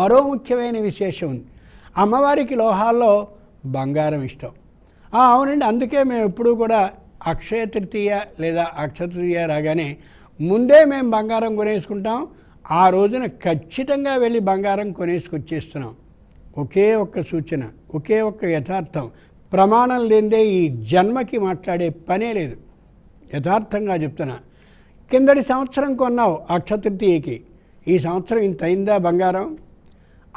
మరో ముఖ్యమైన విశేషం ఉంది. అమ్మవారికి లోహాల్లో బంగారం ఇష్టం. అవునండి అందుకే మేము ఎప్పుడూ కూడా అక్షయ తృతీయ లేదా అక్షతృతీయ రాగానే ముందే మేము బంగారం కొనేసుకుంటాం. ఆ రోజున ఖచ్చితంగా వెళ్ళి బంగారం కొనేసుకొచ్చేస్తున్నాం. ఒకే ఒక్క సూచన ఒకే ఒక్క యథార్థం. ప్రమాణం లేదే ఈ జన్మకి మాట్లాడే పనే లేదు. యథార్థంగా చెప్తున్నా. కిందటి సంవత్సరం కొన్నావు అక్షతృతీయకి ఈ సంవత్సరం ఇంత అయిందా బంగారం?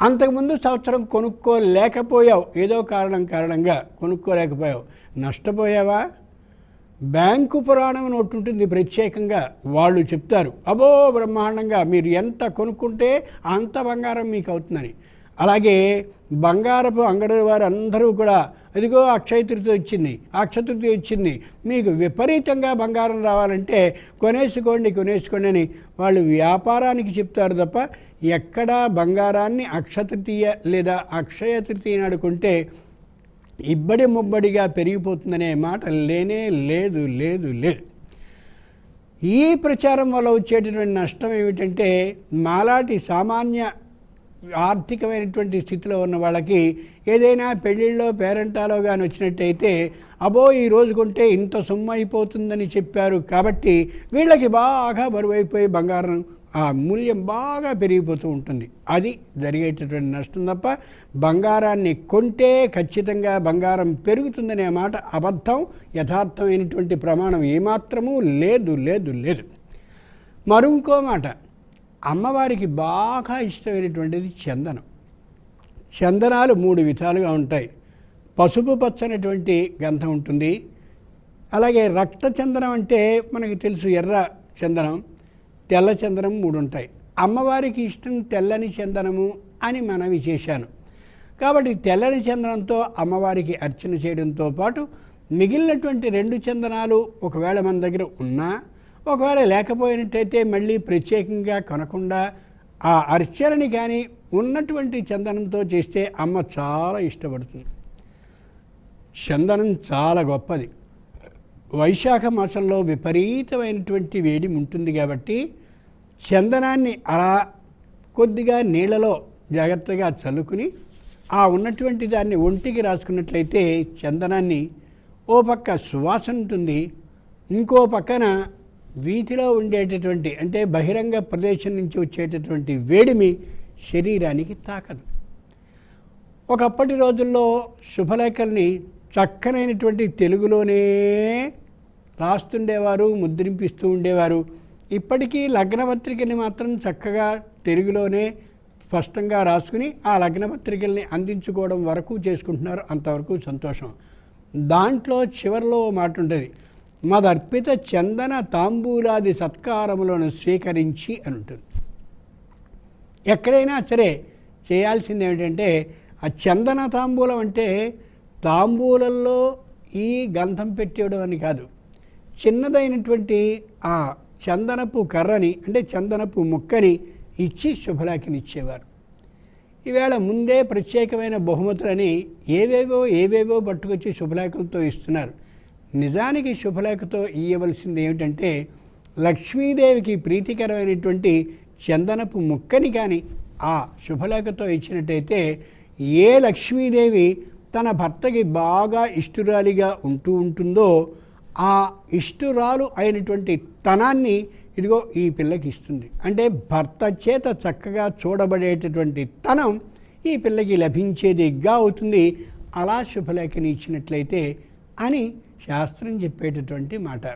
అంతకుముందు సంవత్సరం కొనుక్కోలేకపోయావు. ఏదో కారణం కారణంగా కొనుక్కోలేకపోయావు. నష్టపోయావా? బ్యాంకు పురాణం అని ఒకటి ఉంటుంది. ప్రత్యేకంగా వాళ్ళు చెప్తారు. అబో బ్రహ్మాండంగా మీరు ఎంత కొనుక్కుంటే అంత బంగారం మీకు అవుతుందని. అలాగే బంగారపు అంగడి వారు అందరూ కూడా అదిగో అక్షయ తృతీయ వచ్చింది అక్షయ వచ్చింది. మీకు విపరీతంగా బంగారం రావాలంటే కొనేసుకోండి కొనేసుకోండి అని వాళ్ళు వ్యాపారానికి చెప్తారు తప్ప ఎక్కడా బంగారాన్ని అక్షతృతీయ లేదా అక్షయ తృతీయ నాడు కొంటే ఇబ్బడి ముబ్బడిగా పెరిగిపోతుందనే మాట లేనే లేదు లేదు లేదు. ఈ ప్రచారం వల్ల వచ్చేటటువంటి నష్టం ఏమిటంటే మాలాటి సామాన్య ఆర్థికమైనటువంటి స్థితిలో ఉన్న వాళ్ళకి ఏదైనా పెళ్ళిళ్ళలో పేరెంటాలో కానీ వచ్చినట్టయితే అబో ఈ రోజు కొంటే ఇంత సొమ్ము అయిపోతుందని చెప్పారు కాబట్టి వీళ్ళకి బాగా బరువైపోయి బంగారం ఆ మూల్యం బాగా పెరిగిపోతూ ఉంటుంది. అది జరిగేటటువంటి నష్టం తప్ప బంగారాన్ని కొంటే ఖచ్చితంగా బంగారం పెరుగుతుందనే మాట అబద్ధం యథార్థమైనటువంటి ప్రమాణం ఏమాత్రమూ లేదు లేదు లేదు. మరింకో మాట. అమ్మవారికి బాగా ఇష్టమైనటువంటిది చందనం. చందనాలు మూడు విధాలుగా ఉంటాయి. పసుపు పచ్చనటువంటి గంధం ఉంటుంది. అలాగే రక్త చందనం అంటే మనకి తెలుసు ఎర్ర చందనం తెల్ల చందనం మూడు ఉంటాయి. అమ్మవారికి ఇష్టం తెల్లని చందనము అని మనవి చేశాను. కాబట్టి తెల్లని చందనంతో అమ్మవారికి అర్చన చేయడంతో పాటు మిగిలినటువంటి రెండు చందనాలు ఒకవేళ మన దగ్గర ఉన్నా ఒకవేళ లేకపోయినట్టయితే మళ్ళీ ప్రత్యేకంగా కొనకుండా ఆ అర్చనని కానీ ఉన్నటువంటి చందనంతో చేస్తే అమ్మ చాలా ఇష్టపడుతుంది. చందనం చాలా గొప్పది. వైశాఖ మాసంలో విపరీతమైనటువంటి వేడి ఉంటుంది కాబట్టి చందనాన్ని అలా కొద్దిగా నీళ్ళలో జాగ్రత్తగా చల్లుకుని ఆ ఉన్నటువంటి దాన్ని ఒంటికి రాసుకున్నట్లయితే చందనాన్ని ఓ పక్క సువాసన ఉంటుంది. ఇంకో పక్కన వీధిలో ఉండేటటువంటి అంటే బహిరంగ ప్రదేశం నుంచి వచ్చేటటువంటి వేడిమి శరీరానికి తాకదు. ఒకప్పటి రోజుల్లో శుభలేఖల్ని చక్కనైనటువంటి తెలుగులోనే రాస్తుండేవారు ముద్రింపిస్తూ ఉండేవారు. ఇప్పటికీ లగ్నపత్రికని మాత్రం చక్కగా తెలుగులోనే స్పష్టంగా రాసుకుని ఆ లగ్నపత్రికల్ని అందించుకోవడం వరకు చేసుకుంటున్నారు. అంతవరకు సంతోషం. దాంట్లో చివరిలో మాట ఉంటుంది మదర్పిత చందన తాంబూలాది సత్కారములను స్వీకరించి అని ఉంటుంది ఎక్కడైనా సరే చేయాల్సింది ఏమిటంటే ఆ చందన తాంబూలం అంటే తాంబూలంలో ఈ గంధం పెట్టేయడం అని కాదు. చిన్నదైనటువంటి ఆ చందనపు కర్రని అంటే చందనపు ముక్కని ఇచ్చి శుభలాకినిచ్చేవారు ఈవేళ ముందే ప్రత్యేకమైన బహుమతులని ఏవేవో ఏవేవో పట్టుకొచ్చి శుభలేఖలతో ఇస్తున్నారు. నిజానికి శుభలేఖతో ఇవ్వవలసింది ఏమిటంటే లక్ష్మీదేవికి ప్రీతికరమైనటువంటి చందనపు ముక్కని కానీ ఆ శుభలేఖతో ఇచ్చినట్టయితే ఏ లక్ష్మీదేవి తన భర్తకి బాగా ఇష్టురాలిగా ఉంటూ ఉంటుందో ఆ ఇష్టురాలు అయినటువంటి తనాన్ని ఇదిగో ఈ పిల్లకి ఇస్తుంది. అంటే భర్త చేత చక్కగా చూడబడేటటువంటి తనం ఈ పిల్లకి లభించేదిగా అవుతుంది. అలా శుభలేఖని ఇచ్చినట్లయితే అని శాస్త్రం చెప్పేటటువంటి మాట.